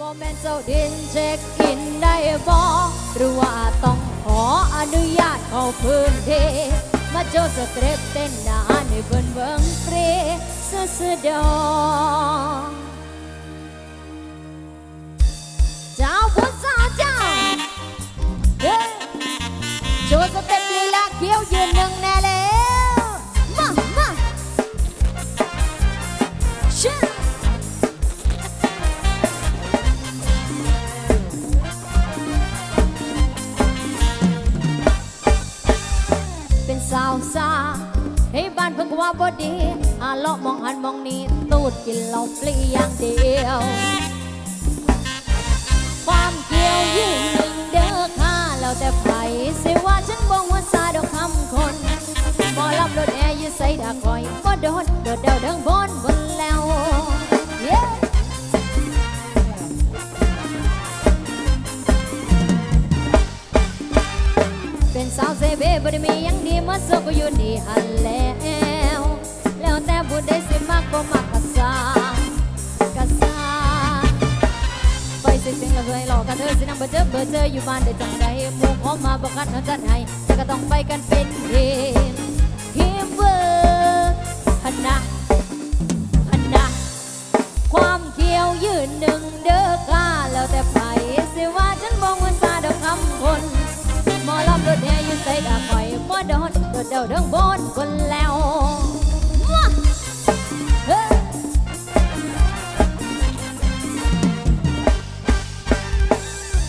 บ่แม่นเจ้าดินเช็คอินได้บ่หรือว่าต้องขออนุญาตเข้าพื้นที่มาโจสเตรปเต้นหนาในเบิ่นเบิ่งฟรีซื่อๆดอกเจ้าผู้สาวเจ้าเฮ้โชว์สเต็ปลีลาเขียวยืนหนึ่งแน่แล้วาวสาให้บ้านเพิ่งว่าบ่ดีอาเลาะมองหันมองนี้ตูดกินเหล้าฟรีอย่างเดียว ความเกี่ยวยืนหนึ่งเด้อค่ะแล้วแต่ไผสิว่าฉันบ่หัวซาดอกคำคนบ่รับรถแอร์อยืดใส่ดาคอยบ่โดนโดดเดาเดิงบ่ เซเบบได้มียังดีมาสกอยู่นี่หันแล้วแล้วแต่บุได้สิมากบ่มากกะซางกะซางไปเสียงเละเคยหลอกกันเธอสินำเบอร์เจอเบอร์เจออยู่บ้านได้จังใดหมู่ขอมาบอกกันเอาจัดให้แต่ก็ต้องไปกันเป็นทีม โดนโดเดาเดิงบนคนแล้ว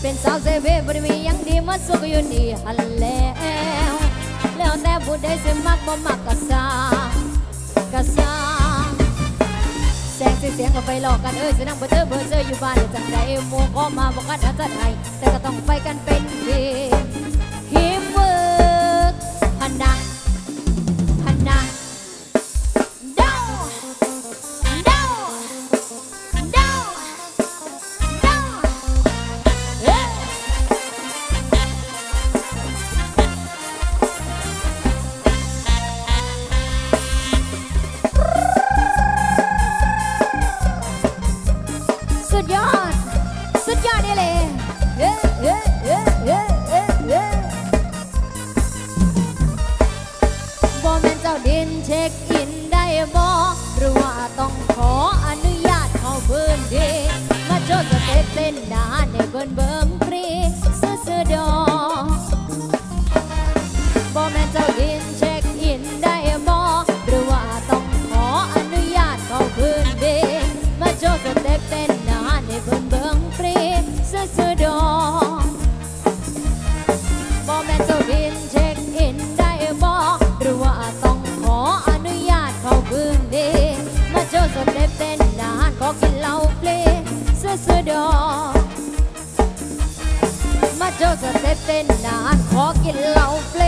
เป็นสาวเซเว่บ่ได้มียังดีมาสู้ก็อยู่นี่หันแล้วแล้วแต่ผู้ใดสิมักบ่มักก็สร้าก็สร้าแสงสีเสียงก็ไปหลอกกันเอ้ยจะนั่งเบอร์เจอเบอร์เจออยู่บ้านจังใดหมูก็มาบอกกันอาจารย์ไทยแต่ก็ต้องไปกันเป็นทีม ยอด สุดยอดนี่เลยเอ๊ะเอ๊ะเอ๊ะเอ๊ะเอ๊ะเอ๊ะบ่แม่นเจ้าดินเช็คอินได้บ่หรือว่าต้องขออนุญาตเข้าพื้นที่มาโจทย์สเต็ปเต้นหนาในเบิ่นเบิ่ง หนาในเบิ่งเบิ่งฟรีซื่อดอกบ่แม่นเจ้าดินเช็คอินได้บ่หรือว่าต้องขออนุญาตเข้าพื้นที่มาโชว์สเต็ปเต้นนานขอกินเหล้าฟรีซื่อๆดอกมาโจสเต็ปเต้นนานขอกินเหล้าเฟล